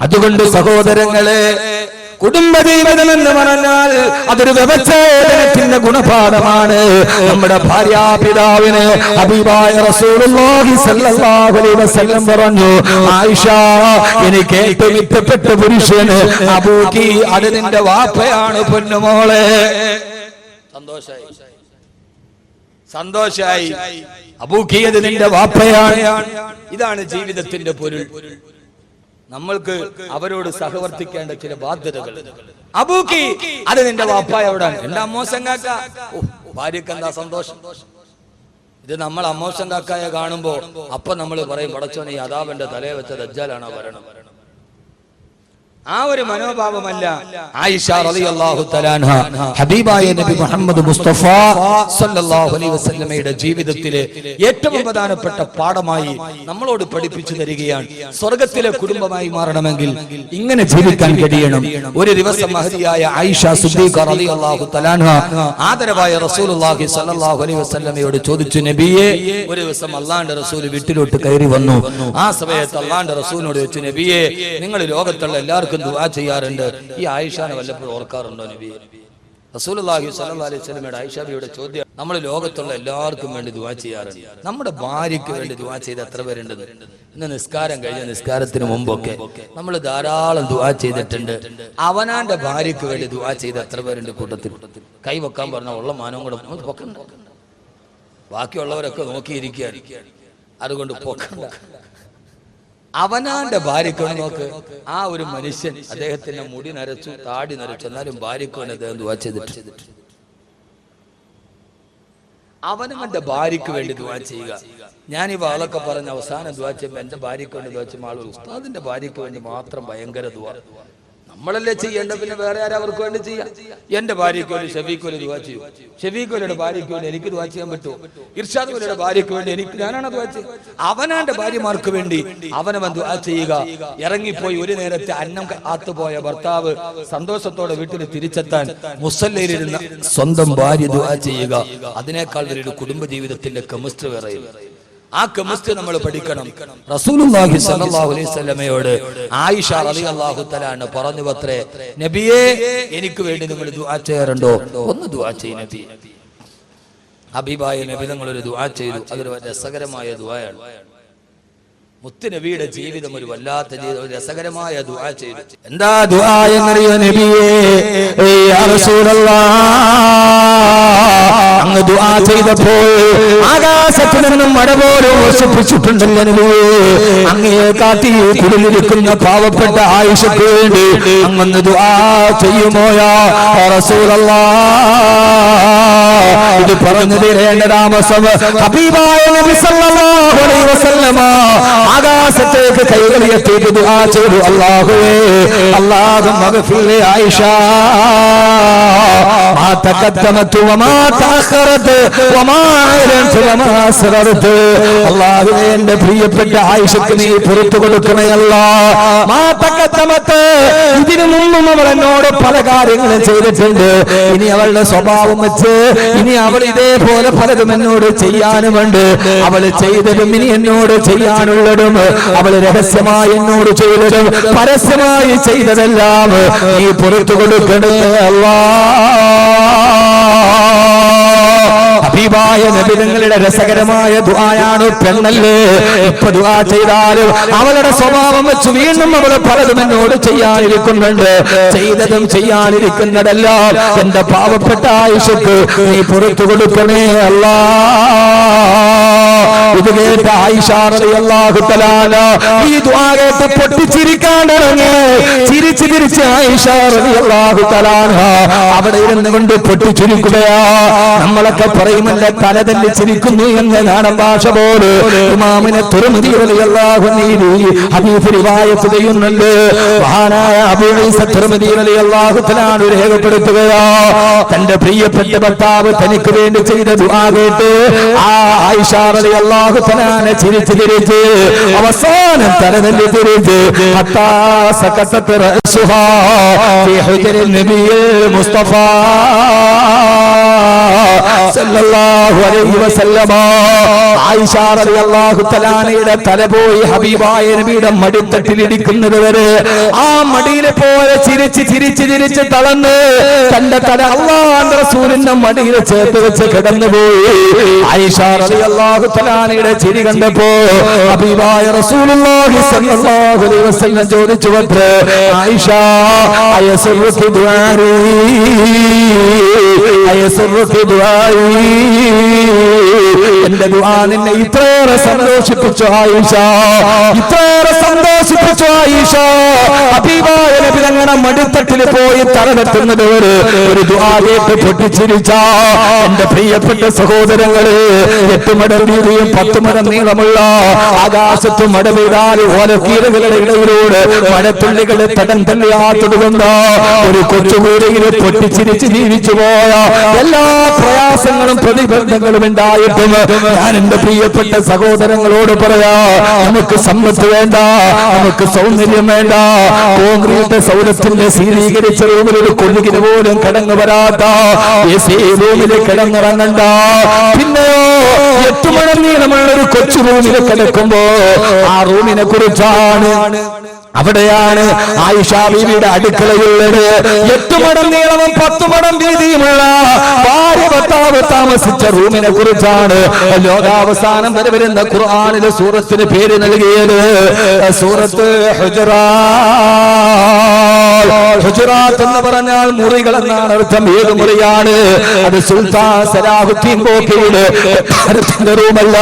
അതുകൊണ്ട് സഹോദരങ്ങളെ കുടുംബജീവിതം എന്ന് പറഞ്ഞാൽ അതൊരു വ്യവച്ഛേദനത്തിന്റെ ഗുണപാഠമാണ്. നമ്മുടെ ഭാര്യാപിതാവിന് അബീബായ റസൂലുള്ളാഹി പറഞ്ഞു ആയിഷ എനിക്ക് ഏറ്റവും ഇഷ്ടപ്പെട്ട പുരുഷന് അബൂക്കി അത് നിന്റെ വാപ്പയാണ് പൊന്നുമോളെ. സന്തോഷായി. സന്തോഷായി. അബൂക്കി അത് നിന്റെ വാപ്പയാണ്. ഇതാണ് ജീവിതത്തിന്റെ പൊരുൾ. നമ്മൾക്ക് അവരോട് സഹവർത്തിക്കേണ്ട ചില ബാധ്യതകൾ അബൂക്കി അത് നിന്റെ വാപ്പായ എവിടാണ് എന്റെ ഓ, ഭാര്യക്ക് എന്താ സന്തോഷം? ഇത് നമ്മൾ അമ്മോശങ്കാക്കായ കാണുമ്പോ അപ്പൊ നമ്മൾ പറയും പടച്ചോനെ അതാവന്റെ തലയെ വെച്ച ദജ്ജാലാണോ വരണം ആ ഒരു മനോഭാവമല്ല ആയിഷ റളിയല്ലാഹു തആലാൻഹ ഹബീബായ നബി മുഹമ്മദ് മുസ്തഫ സല്ലല്ലാഹു അലൈഹി വസല്ലമയുടെ ജീവിതത്തിലെ ഏറ്റവും പ്രധാനപ്പെട്ട പാഠമായി നമ്മളോട് പഠിപ്പിച്ചു തരികയാണ്. സ്വർഗത്തിലെ കുടുംബമായി മാറണമെങ്കിൽ ഇങ്ങനെ ജീവിക്കാൻ കഴിയണം. ഒരു ദിവസം മഹതിയായ ആയിഷ സിദ്ദീഖ റളിയല്ലാഹു തആലാൻഹ ആദരവായ റസൂലുള്ളാഹി സല്ലല്ലാഹു അലൈഹി വസല്ലമയോട് ചോദിച്ചു നബിയെ ഒരു ദിവസം അള്ളാന്റെ റസൂൽ വീട്ടിലോട്ട് കയറി വന്നു. ആ സമയത്ത് അള്ളാന്റെ റസൂലിനോട് വെച്ച് നബിയെ നിങ്ങൾ ലോകത്തുള്ള എല്ലാവർക്കും ദുആ ചെയ്യാറുണ്ട്. ഈ ആയിഷാനെ വല്ലപ്പോഴും ഓർക്കാറുണ്ടോ നബി? സ്വല്ലല്ലാഹു അലൈഹി വസല്ലമയുടെ ആയിഷാബിയുടെ ചോദ്യം നമ്മൾ ലോകത്തുള്ള എല്ലാവർക്കും വേണ്ടി ദുആ ചെയ്യാറുണ്ട്. നമ്മുടെ ഭാര്യയ്ക്ക് വേണ്ടി ദുആ ചെയ്ത് എത്ര പേരുണ്ടെന്ന് ഇന്ന് നിസ്കാരം കഴിഞ്ഞ നിസ്കാരത്തിന് മുമ്പൊക്കെ നമ്മൾ ധാരാളം ദുആ ചെയ്തിട്ടുണ്ട്. അവനാന്റെ ഭാര്യയ്ക്ക് വേണ്ടി ദുആ ചെയ്ത് എത്ര പേരുണ്ട് കൂട്ടത്തിൽ? കൈ വെക്കാൻ പറഞ്ഞ ഉള്ള മാനവും കൂടെ പൊക്കണ്ട. ബാക്കിയുള്ളവരൊക്കെ നോക്കിയിരിക്കുകയാണ്. അതുകൊണ്ട് പൊക്കണ്ട. അവനാന്റെ ഭാര്യയ്ക്ക് നോക്ക്. ആ ഒരു മനുഷ്യൻ അദ്ദേഹത്തിന്റെ മുടി നരച്ചു താടി നരച്ചു. എന്നാലും ഭാര്യക്കോൻ അദ്ദേഹം ദുവാ ചെയ്തിട്ട് അവനവന്റെ ഭാര്യക്ക് വേണ്ടി ദുവാ ചെയ്യുക. ഞാൻ ഈ വാളൊക്കെ പറഞ്ഞ അവസാനം ദുവാ ചെയ്യുമ്പോൾ എന്റെ ഭാര്യക്ക് വേണ്ടി ദുവാ ചെയ്യുമ്പോൾ ആളുകൾ ഉസ്താദിന്റെ ഭാര്യക്ക് വേണ്ടി മാത്രം ഭയങ്കര ദുവാ. നമ്മളല്ലേ ചെയ്യേണ്ട പിന്നെ വേറെ ആരും അവർക്ക് വേണ്ടി ചെയ്യാം? എന്റെ ഭാര്യയ്ക്ക് വേണ്ടി ഷെഫീഖ് ഒരു ദുവാ ചെയ്യും. ഷെഫീഖ് വലിയുടെ ഭാര്യയ്ക്ക് വേണ്ടി എനിക്ക് ദുവാ ചെയ്യാൻ പറ്റുമോ ഇർഷാദ് വലിയുടെ ഭാര്യയ്ക്ക് വേണ്ടി എനിക്ക് ഞാനാണ് ദുവാ ചെയ്യുക അവനാന്റെ ഭാര്യമാർക്ക് വേണ്ടി അവനവൻ ദുവാ ചെയ്യുക. ഇറങ്ങിപ്പോയി ഒരു നേരത്തെ അന്നം കാത്തുപോയ ഭർത്താവ് സന്തോഷത്തോടെ വീട്ടിൽ തിരിച്ചെത്താൻ മുസല്ലയിലിരുന്ന സ്വന്തം ഭാര്യ ദുവാ ചെയ്യുക. അതിനേക്കാൾ വലിയ കുടുംബ ജീവിതത്തിന്റെ കെമിസ്ട്രി വേറെയില്ല. ആ കെമിസ്ട്രി നമ്മൾ പഠിക്കണം. റസൂലുള്ളാഹി സ്വല്ലല്ലാഹു അലൈഹി വസല്ലമയോട് ആയിഷ റളിയല്ലാഹു തആല പറഞ്ഞു പത്രേ നബിയേ എനിക്ക് വേണ്ടി നിങ്ങൾ ദുആ ചെയ്യാറുണ്ടോ ഒന്ന് ദുആ ചെയ്യ നബി. ഹബീബായ നബി നിങ്ങൾ ഒരു ദുആ ചെയ്തു. അതൊരു രസകരമായ ദുആയാണ്. മുത്ത് നബിയുടെ ജീവിതം ഒരു വല്ലാത്ത ജീവിതം ഒരു രസകരമായ ദുആ ചെയ്തു. എന്താ ദുആ എന്നറിയോ നബിയേ? റസൂലല്ലാഹ് അങ്ങ് ദുആ ചെയ്തപ്പോൾ ആകാശത്തു നിന്നും മഴ പോലും വർഷിപ്പിച്ചിട്ടുണ്ടല്ലോ അങ്ങയെ കാട്ടി കുടിലിരിക്കുന്ന പാവപ്പെട്ട ആയിഷയ്ക്ക് വേണ്ടി അങ്ങൊന്ന് ദുആ ചെയ്യുമോയാ? ഇത് തരേണ്ട താമസം ഹബീബായ നബി സല്ലല്ലാഹു അലൈഹി വസല്ലമ ആകാശത്തേക്ക് കൈകൾ എത്തിയിട്ട് ദുആ ചെയ്തു. അല്ലാഹുവേ അല്ലാഹു മഗ്ഫിർ ആയിഷ. മാ തഖദ്ദമത് വമാ തഅഖറത് വമാ അലൻത വമാ അസ്ററത് അല്ലാഹുവേ എന്റെ പ്രിയപ്പെട്ട ആയിഷക്ക് നീ പുറത്തു കൊടുക്കണേ അല്ലാ മാ തഖദ്ദമത് ഇതിനു മുമ്പും അവൾ എന്നോട് പല കാര്യങ്ങളും ചെയ്തിട്ടുണ്ട്. ഇനി അവളുടെ സ്വഭാവം വെച്ച് ഇനി അവൾ ഇതേപോലെ പലതും എന്നോട് ചെയ്യാനുമുണ്ട്. അവൾ ചെയ്തതും ഇനി എന്നോട് ചെയ്യാനുള്ളതും അവൾ രഹസ്യമായി എന്നോട് ചെയ്തതും പരസ്യമായി ചെയ്തതെല്ലാം നീ പുറത്തു കൊടുക്കണേ അല്ലാ. ഹബീബായ നബിതങ്ങളുടെ രസകരമായ ദുആയാണ് പെണ്ണല്ലേ ഇപ്പൊ ദുആ ചെയ്താലും അവളുടെ സ്വഭാവം വെച്ച് വീണ്ടും അവൾ പലതും എന്നോട് ചെയ്യാനിരിക്കുന്നുണ്ട്. ചെയ്തതും ചെയ്യാനിരിക്കുന്നതെല്ലാം. എന്റെ പാവപ്പെട്ട ആയിഷക്ക് നീ പുറത്തു കൊടുക്കണേ അല്ല. ഇത് കേട്ട ആയിഷാറിയാഹു തലാല ഈ കേട്ട് പൊട്ടിച്ചിരിക്കാൻ തുടങ്ങി തലാല അവിടെ ഇരുന്ന് കൊണ്ട് പൊട്ടിച്ചിരിക്കുകയാ. നമ്മളൊക്കെ പറയുമല്ല തല തന്നെ ചിരിക്കുന്നു എന്ന് നാടൻ ഭാഷ പോലെ. ഇമാമിനെ തുറമുതി ചെയ്യുന്നുണ്ട് തന്റെ പ്രിയപ്പെട്ട ഭർത്താവ് തനിക്ക് വേണ്ടി ചെയ്ത ദുആ കേട്ട് ആ ചിരിച്ച് തിരിച്ച് അവസാനം തലനെല്ലി തിരിച്ച് ഹത്താ സകസത്ത് റഅസുഹാ ഫീ തആലയുടെ തല പോയി ഹബീബായ നബിയുടെ മടിത്തട്ടിൽ വരെ ആ മടിയിലെ പോലെ ചിരിച്ച് ചിരിച്ച് ചിരിച്ച് തളന്ന് തന്റെ തല അള്ളാന്റെ മടിയിൽ ചേർത്ത് വെച്ച് കിടന്നുപോയി ആയിഷ റളിയല്ലാഹു തആലയുടെ ചിരി കണ്ടപ്പോ ഹബീബായ റസൂലുള്ളാഹി സല്ലല്ലാഹു അലൈഹി വസല്ലം ചോദിച്ചു ആയിഷ അയസുറുക്കി ദുആരി ദുആരി Hallelujah. എന്റെ ദുആ നിന്നെ ഇത്രയേറെ സന്തോഷിപ്പിച്ചു ആയിഷ. ഇത്രയേറെ സന്തോഷിപ്പിച്ചു ആയിഷ. അഭിവായ നബി തങ്ങളുടെ മടിത്തട്ടിൽ പോയി തലവെട്ടുന്നത് ഒരു ദുആ കേട്ട് പൊട്ടിച്ചിരിച്ച. എന്റെ പ്രിയപ്പെട്ട സഹോദരങ്ങൾ എട്ട് മടം വീതിയും പത്ത് മടം നീളമുള്ള ആകാശത്ത് മട വീടാൽ ഓലക്കീരകളുടെ ഇടയിലൂടെ മഴത്തുള്ളികളെ തടം തള്ളിയാത്തതുകൊണ്ട് ഒരു കൊച്ചുകൂരയിൽ പൊട്ടിച്ചിരിച്ച് ജീവിച്ചു പോയ എല്ലാ പ്രയാസങ്ങളും പ്രതിബന്ധങ്ങളും ഉണ്ടായിട്ടും ഞാൻ എന്റെ പ്രിയപ്പെട്ട സഹോദരങ്ങളോട് പറയാ നമുക്ക് സമ്പത്ത് വേണ്ട നമുക്ക് സൗന്ദര്യം വേണ്ട. കോൺക്രീറ്റ് സൗരത്തിന്റെ സ്ഥിരീകരിച്ച റൂമിൽ ഒരു കൊഴുകിന് പോലും കടന്നു വരാത്ത റൂമിൽ കിടന്നിറങ്ങണ്ട. പിന്നെയോ എട്ട് മണി നീളമുള്ള ഒരു കൊച്ചു റൂമിൽ കിടക്കുമ്പോ ആ റൂമിനെ കുറിച്ചാണ് അവിടെയാണ് ആയിഷാ ബീവിയുടെ അടുക്കളയുള്ളത് എട്ട് മടം നീളവും പത്ത് മടം വീതിയുമുള്ള ഭാര്യ ഭർത്താവ് താമസിച്ച റൂമിനെ കുറിച്ചാണ് ലോകാവസാനം വരെ വരുന്ന ഖുർആാനിലെ സൂറത്തിന് പേര് നൽകിയത്. സൂറത്ത് ഹുജറാത്ത് ഹുജറാത്ത് എന്ന് പറഞ്ഞാൽ മുറികൾ എന്നാണ് അർത്ഥം. ഏത് മുറിയാണ്? അത് സുൽത്താൻ സലാഹുദ്ദീൻ ബോക്കയുടെ റൂമല്ല.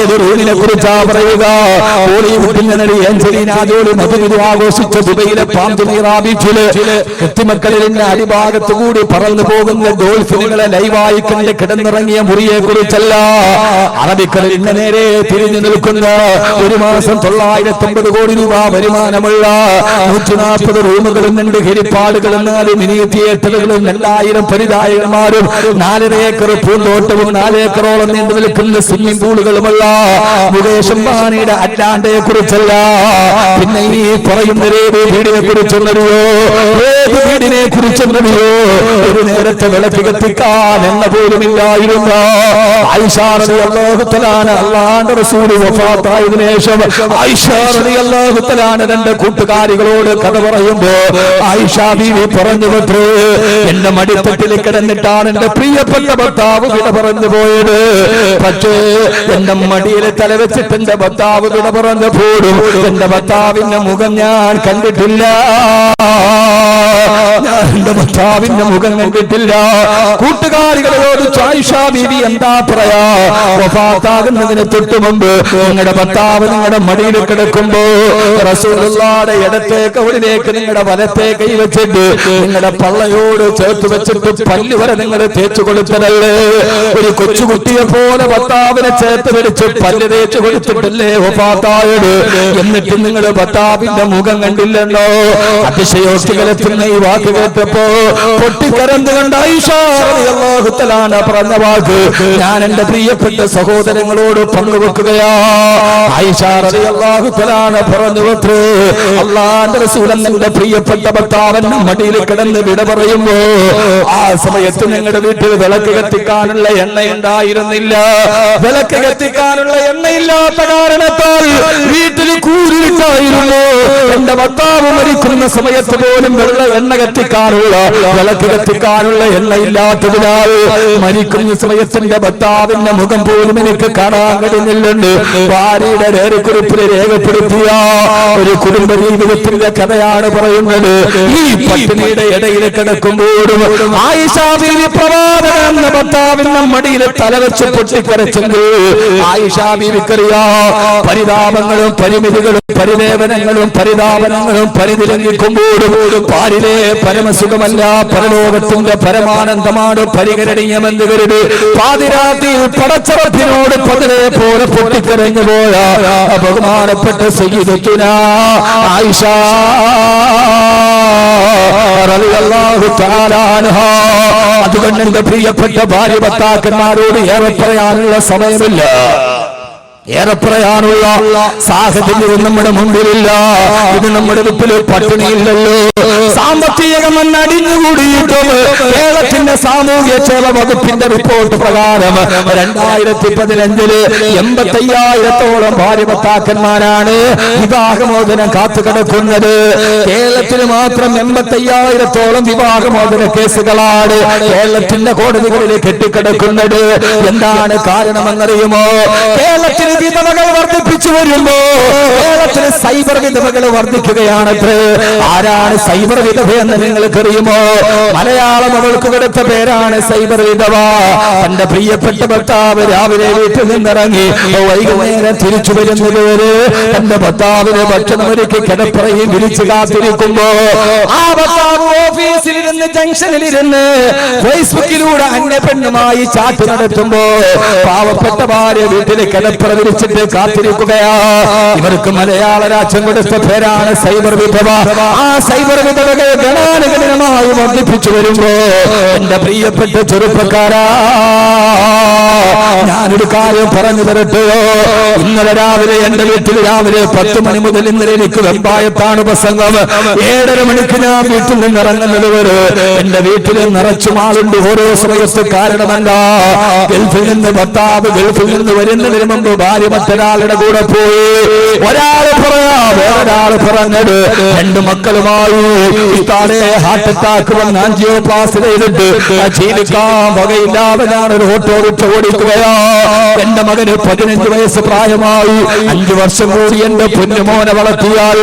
ഏത് റൂമിനെ കുറിച്ചാ പറയുക? ബോളിവുഡിന്റെ നടി ആഞ്ചലീന ജോലി മധുവിധു ആഘോഷിച്ച ദുബൈയിലെ പാമ്പുനീറ ബീച്ചിൽ അടിഭാഗത്തു കൂടി പറന്നു പോകുന്ന ഡോൾഫിനുകളെ ലൈവായി കണ്ട് കിടന്നിറങ്ങിയ മുറിയെ കുറിച്ചല്ല. അറബിക്കടലിന്റെ നേരെ തിരിഞ്ഞു നിൽക്കുന്ന ഒരു മാസം തൊള്ളായിരത്തി അമ്പത് കോടി രൂപ വരുമാനമുള്ള നൂറ്റി നാൽപ്പത് റൂമുകളും രണ്ട് ഹരിപ്പാടുകളും നാല് മിനി തിയേറ്ററുകളും രണ്ടായിരം പരിതായകന്മാരും നാലര ഏക്കർ പൂന്തോട്ടവും നാലേക്കറോളം നീണ്ടു നിൽക്കുന്ന സ്വിമ്മിംഗ് പൂളുകളുമല്ല മുകേഷ് അംബാനിയുടെ അറ്റാണ്ടയെ കുറിച്ചല്ല പിന്നെ ഈ പറയുന്ന ഏത് വീടിനെ കുറിച്ചൊന്നറിയോ ഏത് വീടിനെ കുറിച്ചൊന്നറിയോ ഒരു നേരത്തെ വിളക്ക് കത്തിക്കാൻ എന്ന പോലും ഇല്ലായിരുന്ന ഐഷാറതി അള്ളാഹുത്തലാണ് അള്ളാന്റെ റസൂൽ വഫാത്തായതിനു ശേഷം ഐഷാറതി രണ്ട് കൂട്ടുകാരികളോട് കഥ പറയുമ്പോ ആയിഷ പറഞ്ഞു പത്രേ എന്റെ മടിത്തട്ടിൽ കിടന്നിട്ടാണ് എന്റെ പ്രിയപ്പെട്ട ഭർത്താവ് വിട പറഞ്ഞു പോയത്. പക്ഷേ എന്റെ മടിയിൽ തലവെച്ചിട്ട് എന്റെ ഭർത്താവ് വിട പറഞ്ഞു പോടും എന്റെ ഭർത്താവിന്റെ മുഖം ഞാൻ കണ്ടിട്ടില്ല. എന്റെ ഭർത്താവിന്റെ മുഖം കണ്ടിട്ടില്ല കൂട്ടുകാരികളോട് ചായിഷ ബീവി എന്താ പറയാ വഫാത്താകുന്നതിന് തൊട്ടു മുമ്പ് നിങ്ങളുടെ ഭർത്താവ് നിങ്ങളുടെ മടിയിൽ കിടക്കുമ്പോ റസൂലുള്ളാടെ ഇടത്തെ കവളിലേക്ക് നിങ്ങളുടെ വലത്തെ കൈ വെച്ചിട്ട് നിങ്ങളുടെ പള്ളയോട് ചേർത്ത് വെച്ചിട്ട് പല്ല് വരെ നിങ്ങൾ തേച്ചു കൊടുത്തതല്ലേ ഒരു കൊച്ചുകുട്ടിയെ പോലെ ഭർത്താവിനെ ചേർത്ത് പിടിച്ച് പല്ല് തേച്ചു കൊടുത്തിട്ടല്ലേ വഫാത്തായത് എന്നിട്ട് നിങ്ങൾ ഭർത്താവിന്റെ മുഖം കണ്ടില്ലെന്നോ അതിശയോക്തികളെത്തുന്ന ഈ വാക്ക് കേട്ടപ്പോ പൊട്ടിക്കരந்து കണ്ട ഐഷാഹുത്തലാണ് പറഞ്ഞ വാക്ക് ഞാൻ എന്റെ പ്രിയപ്പെട്ട സഹോദരങ്ങളോട് പങ്കുവെക്കുകയാ. ഐഷാറതി അള്ളാഹുത്തലാണ് പറഞ്ഞു വെത്രേ അള്ളാന്റെ റസൂലൻ എന്റെ പ്രിയപ്പെട്ട ഭർത്താവന്റെ മടിയിൽ കിടന്ന് വിട പറയുമ്പോ ആ സമയത്ത് നിങ്ങളുടെ വീട്ടിൽ വിളക്ക് കത്തിക്കാനുള്ള എണ്ണ ഉണ്ടായിരുന്നില്ല വിളക്ക് കത്തിക്കാനുള്ള എണ്ണയില്ലാത്ത കാരണത്താൽ വീട്ടിൽ കൂരിട്ടായിരുന്നു എന്റെ ഭർത്താവ് മരിക്കുന്ന സമയത്ത് പോലും വെള്ള എണ്ണ കത്തിക്കാനുള്ള വിളക്ക് കത്തിക്കാനുള്ള എണ്ണ ഇല്ലാത്തതിനാൽ മരിക്കുന്ന സമയത്തിന്റെ ഭർത്താവിന്റെ മുഖം പോലും എനിക്ക് കാണാൻ കഴിഞ്ഞില്ലുണ്ട് ഭാര്യയുടെ രേഖക്കുറിപ്പിൽ രേഖപ്പെടുത്തിയ ഒരു കുടുംബ ജീവിതത്തിന്റെ കഥയാണ് പറയുന്നത്. ഈ പട്ടിണിയുടെ ഇടയിൽ കിടക്കുമ്പോഴും ആയിഷാബീവി പ്രവാചകൻ എന്ന ഭർത്താവിന്റെ മടിയിൽ തലവെച്ച് പൊട്ടിക്കരച്ചെങ്കിൽ ആയിഷാബീവിക്കറിയാ പരിതാപങ്ങളും പരിമിതികളും പരിദേവനങ്ങളും പരിതാപനങ്ങളും പരിതിലങ്ങിക്കുമ്പോഴും പാരിലെ പരമസുഖമല്ല പരലോകത്തിന്റെ പരമാനന്ദമാണ് പരിഗണനീയമെന്ന് കരുതി പാതിരാത്രിയിൽ പടച്ചവത്തിനോട് പതിനെ പോലെ പൊട്ടിക്കരഞ്ഞു പോയ ബഹുമാനപ്പെട്ട സയ്യിദത്തുന ആയിഷ അതുകൊണ്ട് എന്റെ പ്രിയപ്പെട്ട ഭാര്യ ഭർത്താക്കന്മാരോട് ഏറെ പറയാനുള്ള സമയമില്ല. ഏറെ പറയാനുള്ള സാഹചര്യം നമ്മുടെ മുമ്പിലില്ല. ഇത് നമ്മുടെ വിപ്പിൽ പട്ടിണിയില്ലല്ലോ. സാമ്പത്തികമെന്ന് അടിഞ്ഞുകൂടിയിട്ടും കേരളത്തിന്റെ സാമൂഹ്യ ക്ഷേമ വകുപ്പിന്റെ റിപ്പോർട്ട് പ്രകാരം രണ്ടായിരത്തി പതിനഞ്ചിൽ എൺപത്തി അയ്യായിരത്തോളം ഭാര്യഭർത്താക്കന്മാരാണ് വിവാഹമോചനം കാത്തുകിടക്കുന്നത്. കേരളത്തിൽ മാത്രം എൺപത്തയ്യായിരത്തോളം വിവാഹമോചന കേസുകളാണ് കേരളത്തിന്റെ കോടതികളിൽ കെട്ടിക്കിടക്കുന്നത്. എന്താണ് കാരണമെന്നറിയുമോ? കേരളത്തിൽ വിധവകൾ വർദ്ധിപ്പിച്ചു വരുമ്പോ കേരളത്തിൽ സൈബർ വിധവകൾ വർദ്ധിക്കുകയാണത്രേ. ആരാണ് സൈബർ വിധവ എന്ന് നിങ്ങൾക്ക് അറിയുമോ മലയാളം അവൾക്ക് കൊടുത്ത പേരാണ് സൈബർ വിധവ. തന്റെ പ്രിയപ്പെട്ട ഭർത്താവ് രാവിലെ വീട്ടിൽ നിന്നിറങ്ങി വൈകുന്നേരം തിരിച്ചു വരുന്നത് വരെ തന്റെ ഭർത്താവിന് ഭക്ഷണം ഒരുക്കി കിടപ്പറയും വിരിച്ചു കാത്തിരിക്കുമ്പോ ആ ഭർത്താവ് ജംഗ്ഷനിൽ ജംഗ്ഷനിലിരുന്ന് ഫേസ്ബുക്കിലൂടെ അന്യ പെണ്ണുമായി ചാറ്റ് നടത്തുമ്പോ പാവപ്പെട്ട ഭാര്യ വീട്ടിൽ കിടപ്പറ വിരിച്ചിട്ട് കാത്തിരിക്കുകയാ. ഇവർക്ക് മലയാള രാജ്യം കൊടുത്ത പേരാണ് സൈബർ വിധവ. ആ സൈബർ വിധവകൾ ഗണാനുഗണനമായി വർദ്ധിപ്പിച്ചു വരുമ്പോ എന്റെ പ്രിയപ്പെട്ട ചെറുപ്പക്കാരാ ഞാനൊരു കാര്യം പറഞ്ഞു തരട്ടെയോ ഇന്നലെ രാവിലെ എന്റെ വീട്ടിൽ രാവിലെ പത്ത് മണി മുതൽ ഇന്നലെ എനിക്ക് വെമ്പായത്താണ് പ്രസംഗം. ഏഴര മണിക്ക് ഞാൻ വീട്ടിൽ നിന്ന് ഇറങ്ങുന്നത് വരെ എന്റെ വീട്ടിൽ നിറച്ചും ആളുണ്ട് ഓരോ സമയത്ത് കാരണമല്ല. ഗൾഫിൽ നിന്ന് ഭർത്താവ് ഗൾഫിൽ നിന്ന് വരുന്നതിന് മുമ്പ് ഭാര്യ മറ്റൊരാളുടെ കൂടെ പോയി. ഒരാൾ പറയാ വേറൊരാൾ പറഞ്ഞത് രണ്ട് മക്കളുമായി ഹാർട്ട് അറ്റാക്ക് വന്ന് പാസ് ചെയ്തിട്ട് ജീവിക്കാൻ വകയില്ലാതെ ഞാൻ ഒരു ഓട്ടോറിക്ഷ ഓടിക്കുകയാ എന്റെ മകന് പതിനഞ്ച് വയസ്സ് പ്രായമായി. അഞ്ചു വർഷം കൂടി എന്റെ പൊന്നുമോനെ വളർത്തിയാൽ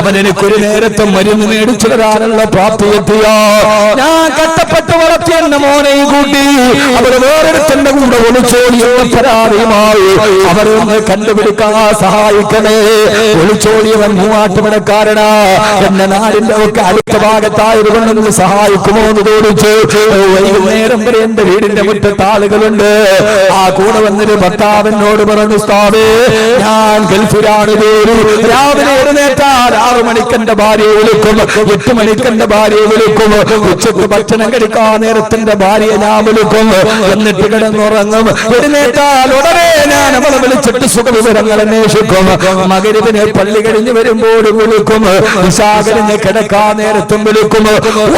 അവൻ എനിക്കൊരു നേരത്തെ മരുന്ന് മേടിച്ചു തരാനുള്ള പ്രാപ്തി എത്തിയ. ഞാൻ കട്ടപ്പെട്ട് വളർത്തിയ എന്റെ മോനെയും കൂട്ടി അവർ വേറൊരുത്തന്റെ കൂടെ ഒളിച്ചോടിയുള്ള പരാതിയുമായി അവരൊന്ന് കണ്ടുപിടിക്കാൻ സഹായിക്കണേ. ഒളിച്ചോടിയവൻ മൂവാട്ടുപണക്കാരനാ എന്റെ നാടിന്റെ ഒക്കെ അടുത്ത ഭാഗത്തായിരുന്നു സഹായിക്കുമോ എന്ന് ചോദിച്ചു വൈകുന്നേരം വരെ എന്റെ വീടിന്റെ മുറ്റത്താളുകളുണ്ട് ആ കൂടെ വന്നൊരു ഭർത്താവിനോട് പറഞ്ഞു സ്ഥാപേ ഞാൻ ഗൾഫിലാണ് ജോലി. രാവിലെ എഴുന്നേറ്റാൽ ആറു മണിക്കെന്റെ ഭാര്യയെ വിളിക്കും. എട്ട് മണിക്കെന്റെ ഭാര്യയെ വിളിക്കും. ഉച്ചയ്ക്ക് ഭക്ഷണം കഴിക്കാൻ നേരത്തിന്റെ ഭാര്യയെ ഞാൻ വിളിക്കും. എന്നിട്ട് കിടന്നുറങ്ങും. എഴുന്നേറ്റാൽ ഉടനെ ഞാൻ അവളെ വിളിച്ചിട്ട് സുഖവിവരങ്ങൾ അന്വേഷിക്കും. മകരിവിന് പള്ളി കഴിഞ്ഞ് വരുമ്പോൾ വിളിക്കും. വിശാഖരിന് കിടക്കാൻ നേരത്തും വിളിക്കും.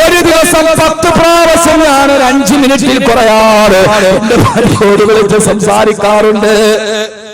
ഒരു ദിവസം പത്ത് പ്രാവശ്യം ഞാൻ ഒരു അഞ്ചു മിനിറ്റിൽ കുറയാറ്. എന്റെ ഭാര്യയോട് വിളിച്ച് സംസാരിക്കാറുണ്ട്.